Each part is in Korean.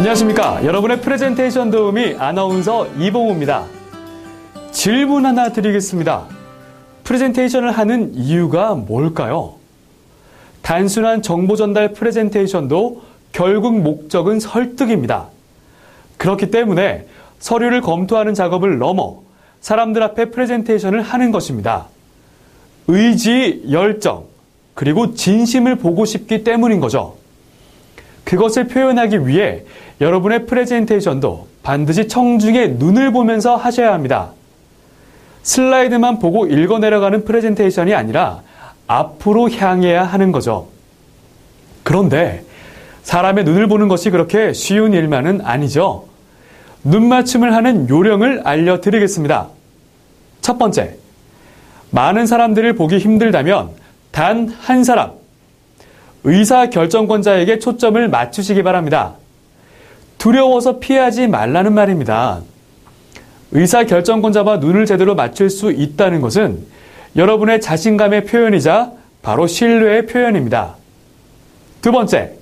안녕하십니까. 여러분의 프레젠테이션 도우미 아나운서 이봉우입니다. 질문 하나 드리겠습니다. 프레젠테이션을 하는 이유가 뭘까요? 단순한 정보 전달 프레젠테이션도 결국 목적은 설득입니다. 그렇기 때문에 서류를 검토하는 작업을 넘어 사람들 앞에 프레젠테이션을 하는 것입니다. 의지, 열정, 그리고 진심을 보고 싶기 때문인 거죠. 그것을 표현하기 위해 여러분의 프레젠테이션도 반드시 청중의 눈을 보면서 하셔야 합니다. 슬라이드만 보고 읽어 내려가는 프레젠테이션이 아니라 앞으로 향해야 하는 거죠. 그런데 사람의 눈을 보는 것이 그렇게 쉬운 일만은 아니죠. 눈 맞춤을 하는 요령을 알려드리겠습니다. 첫 번째, 많은 사람들을 보기 힘들다면 단 한 사람, 의사 결정권자에게 초점을 맞추시기 바랍니다. 두려워서 피하지 말라는 말입니다. 의사 결정권자와 눈을 제대로 맞출 수 있다는 것은 여러분의 자신감의 표현이자 바로 신뢰의 표현입니다. 두 번째,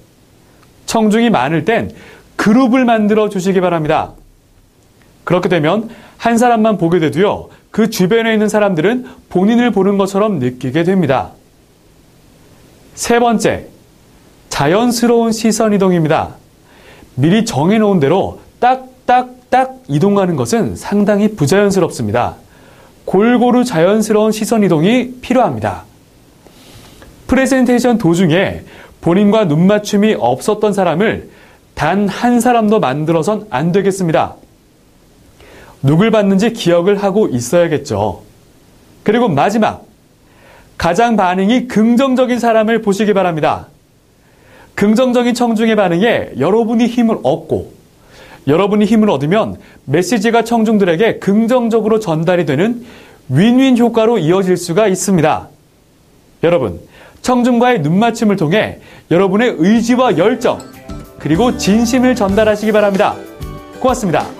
청중이 많을 땐 그룹을 만들어 주시기 바랍니다. 그렇게 되면 한 사람만 보게 돼도요, 그 주변에 있는 사람들은 본인을 보는 것처럼 느끼게 됩니다. 세 번째, 자연스러운 시선 이동입니다. 미리 정해놓은 대로 딱딱딱 이동하는 것은 상당히 부자연스럽습니다. 골고루 자연스러운 시선 이동이 필요합니다. 프레젠테이션 도중에 본인과 눈맞춤이 없었던 사람을 단 한 사람도 만들어선 안 되겠습니다. 누굴 봤는지 기억을 하고 있어야겠죠. 그리고 마지막, 가장 반응이 긍정적인 사람을 보시기 바랍니다. 긍정적인 청중의 반응에 여러분이 힘을 얻고 여러분이 힘을 얻으면 메시지가 청중들에게 긍정적으로 전달이 되는 윈윈 효과로 이어질 수가 있습니다. 여러분, 청중과의 눈맞춤을 통해 여러분의 의지와 열정, 그리고 진심을 전달하시기 바랍니다. 고맙습니다.